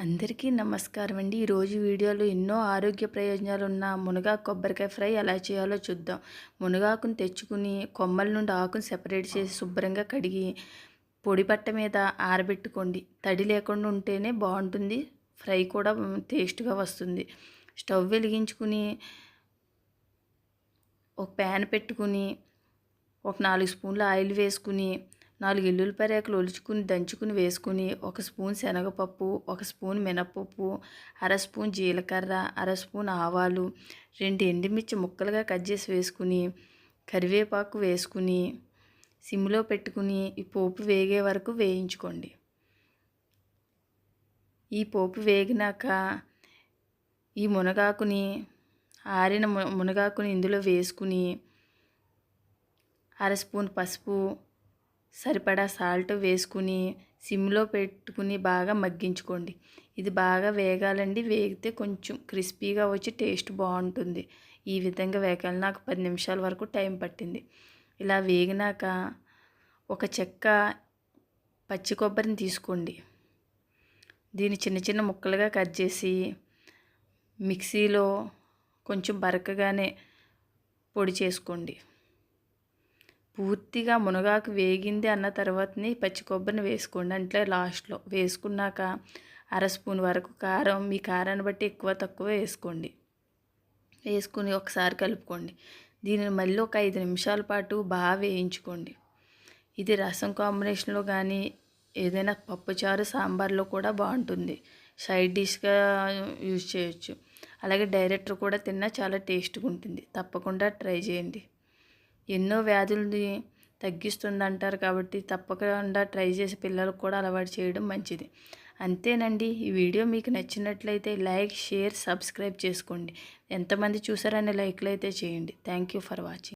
అందరికీ నమస్కారం అండి. ఈరోజు వీడియోలో ఎన్నో ఆరోగ్య ప్రయోజనాలు ఉన్న మునగాకు కొబ్బరికాయ ఫ్రై ఎలా చేయాలో చూద్దాం. మునగాకుని తెచ్చుకుని కొమ్మల నుండి ఆకుని సెపరేట్ చేసి శుభ్రంగా కడిగి పొడి పట్ట మీద ఆరబెట్టుకోండి. తడి లేకుండా ఉంటేనే బాగుంటుంది. ఫ్రై కూడా టేస్ట్గా వస్తుంది. స్టవ్ వెలిగించుకుని ఒక ప్యాన్ పెట్టుకుని ఒక నాలుగు స్పూన్ల ఆయిల్ వేసుకుని నాలుగు ఎల్లుల్లిపాయ రేకులు ఒలుచుకుని దంచుకుని వేసుకుని ఒక స్పూన్ శనగపప్పు ఒక స్పూన్ మినపప్పు అర స్పూన్ జీలకర్ర అర స్పూన్ ఆవాలు రెండు ఎండుమిర్చి ముక్కలుగా కట్ చేసి వేసుకుని కరివేపాకు వేసుకుని సిమ్లో పెట్టుకుని ఈ పోపు వేగే వరకు వేయించుకోండి. ఈ పోపు వేగినాక ఈ మునగాకుని ఆరిన మునగాకుని ఇందులో వేసుకుని అర స్పూన్ పసుపు సరిపడా సాల్ట్ వేసుకుని సిమ్లో పెట్టుకుని బాగా మగ్గించుకోండి. ఇది బాగా వేగాలండి. వేగితే కొంచెం క్రిస్పీగా వచ్చి టేస్ట్ బాగుంటుంది. ఈ విధంగా వేగాలి. నాకు పది నిమిషాల వరకు టైం పట్టింది. ఇలా వేగినాక ఒక చెక్క పచ్చి కొబ్బరిని తీసుకోండి. దీన్ని చిన్న చిన్న ముక్కలుగా కట్ చేసి మిక్సీలో కొంచెం బరకగానే పొడి చేసుకోండి. పూర్తిగా మునగాకు వేగింది అన్న తర్వాతని పచ్చి కొబ్బరిని వేసుకోండి. అంటే లాస్ట్లో వేసుకున్నాక అర స్పూన్ వరకు కారం మీ కారాన్ని బట్టి ఎక్కువ తక్కువ వేసుకోండి. వేసుకుని ఒకసారి కలుపుకోండి. దీనిని మళ్ళీ ఒక ఐదు నిమిషాల పాటు బాగా వేయించుకోండి. ఇది రసం కాంబినేషన్లో కానీ ఏదైనా పప్పుచారు సాంబార్లో కూడా బాగుంటుంది. సైడ్ డిష్గా యూజ్ చేయొచ్చు. అలాగే డైరెక్టర్ కూడా తిన్నా చాలా టేస్ట్గా ఉంటుంది. తప్పకుండా ట్రై చేయండి. ఎన్నో వ్యాధుల్ని తగ్గిస్తుంది అంటారు కాబట్టి తప్పకుండా ట్రై చేసి పిల్లలకు కూడా అలవాటు చేయడం మంచిది. అంతేనండి. ఈ వీడియో మీకు నచ్చినట్లయితే లైక్ షేర్ సబ్స్క్రైబ్ చేసుకోండి. ఎంతమంది చూసారనే లైక్లు అయితే చేయండి. Thank you for watching.